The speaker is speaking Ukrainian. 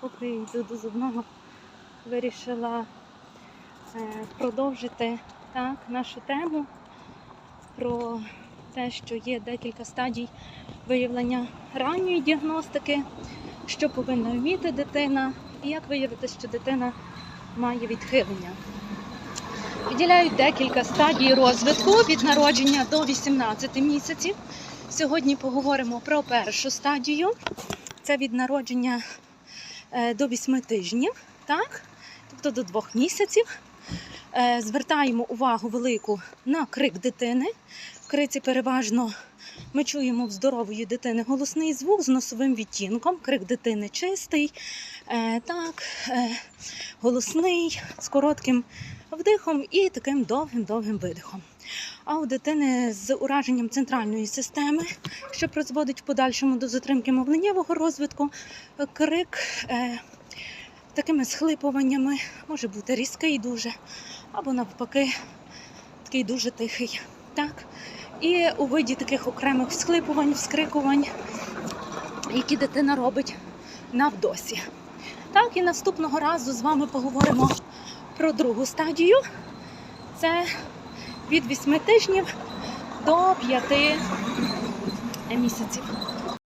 поки йду до зубного, вирішила е, продовжити так, нашу тему про те, що є декілька стадій виявлення ранньої діагностики, що повинна вміти дитина, і як виявити, що дитина має відхилення. Виділяють декілька стадій розвитку від народження до 18 місяців. Сьогодні поговоримо про першу стадію. Це від народження до 8 тижнів, так? тобто до 2 місяців. Е, Звертаємо увагу велику на крик дитини. В криці переважно ми чуємо в здорової дитини голосний звук з носовим відтінком. Крик дитини чистий, е, так, е, голосний, з коротким вдихом і таким довгим-довгим видихом. А у дитини з ураженням центральної системи, що призводить в подальшому до затримки мовленнєвого розвитку, крик е, такими схлипуваннями може бути різкий дуже, або навпаки, такий дуже тихий. Так? І у виді таких окремих всхлипувань, вскрикувань, які дитина робить на вдосі. Так, і наступного разу з вами поговоримо про другу стадію. Це від 8 тижнів до 5 місяців.